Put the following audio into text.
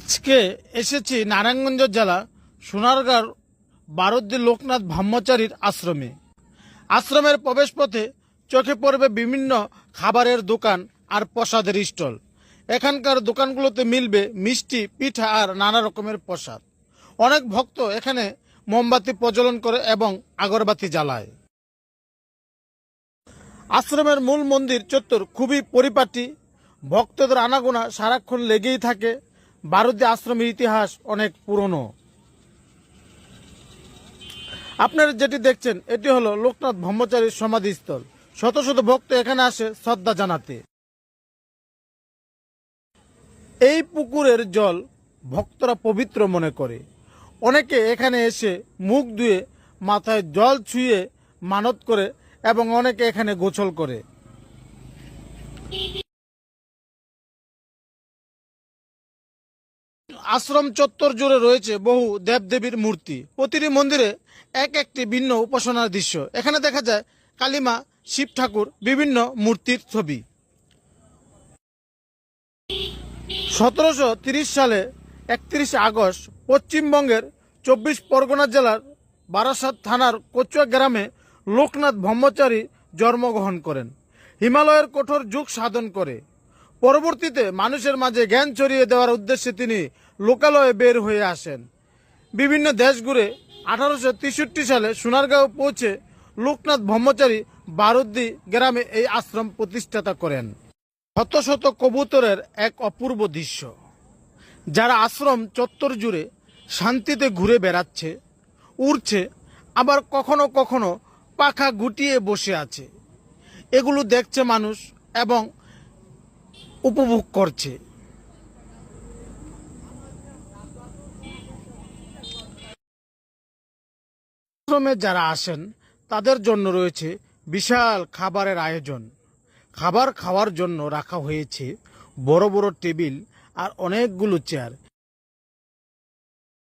আজকে এসেছি নারায়ণগঞ্জ জেলা সোনারগাঁর বারদ্দি লোকনাথ ব্রহ্মচারীর আশ্রমে। আশ্রমের প্রবেশপথে চোখে পড়বে বিভিন্ন খাবারের দোকান আর প্রসাদের স্টল। এখানকার দোকানগুলোতে মিলবে মিষ্টি, পিঠা আর নানা রকমের প্রসাদ। অনেক ভক্ত এখানে মোমবাতি প্রজ্বলন করে এবং আগরবাতি জ্বালায়। আশ্রমের মূল মন্দির চত্বর খুবই পরিপাটি। ভক্তদের আনাগোনা সারাক্ষণ লেগেই থাকে। বারুদি আশ্রমের ইতিহাস অনেক পুরনো। আপনারা যেটি দেখছেন, এটি হলো লোকনাথ ব্রহ্মচারীর সমাধিস্থল। শত শত ভক্ত এখানে আসে শ্রদ্ধা জানাতে। এই পুকুরের জল ভক্তরা পবিত্র মনে করে। অনেকে এখানে এসে মুখ ধুয়ে মাথায় জল ছুঁয়ে মানত করে এবং অনেকে এখানে গোসল করে। আশ্রম চত্বর জুড়ে রয়েছে বহু দেবদেবীর মূর্তি। প্রতিটি মন্দিরে এক একটি ভিন্ন উপাসনার দৃশ্য। এখানে দেখা যায় কালিমা, শিব ঠাকুর বিভিন্ন মূর্তির ছবি। সতেরোশো তিরিশ সালে একত্রিশে আগস্ট পশ্চিমবঙ্গের চব্বিশ পরগনা জেলার বারাসাত থানার কচুয়া গ্রামে লোকনাথ ব্রহ্মচারী জন্মগ্রহণ করেন। হিমালয়ের কঠোর যুগ সাধন করে। পরবর্তীতে মানুষের মাঝে জ্ঞান ছড়িয়ে দেওয়ার উদ্দেশ্যে তিনি লোকালয়ে বের হয়ে আসেন। বিভিন্ন দেশ ঘুরে আঠারোশো তেষট্টি সালে সোনারগাঁও পৌঁছে লোকনাথ ব্রহ্মচারী বারুদ্দি গ্রামে এই আশ্রম প্রতিষ্ঠাতা করেন। শত শত কবুতরের এক অপূর্ব দৃশ্য। যারা আশ্রম চত্বর জুড়ে শান্তিতে ঘুরে বেড়াচ্ছে, উড়ছে, আবার কখনো কখনো পাখা গুটিয়ে বসে আছে। এগুলো দেখছে মানুষ এবং উপভোগ করছে। আশ্রমে যারা আসেন, তাদের জন্য রয়েছে বিশাল খাবারের আয়োজন। খাবার খাওয়ার জন্য রাখা হয়েছে বড় বড় টেবিল আর অনেকগুলো চেয়ার।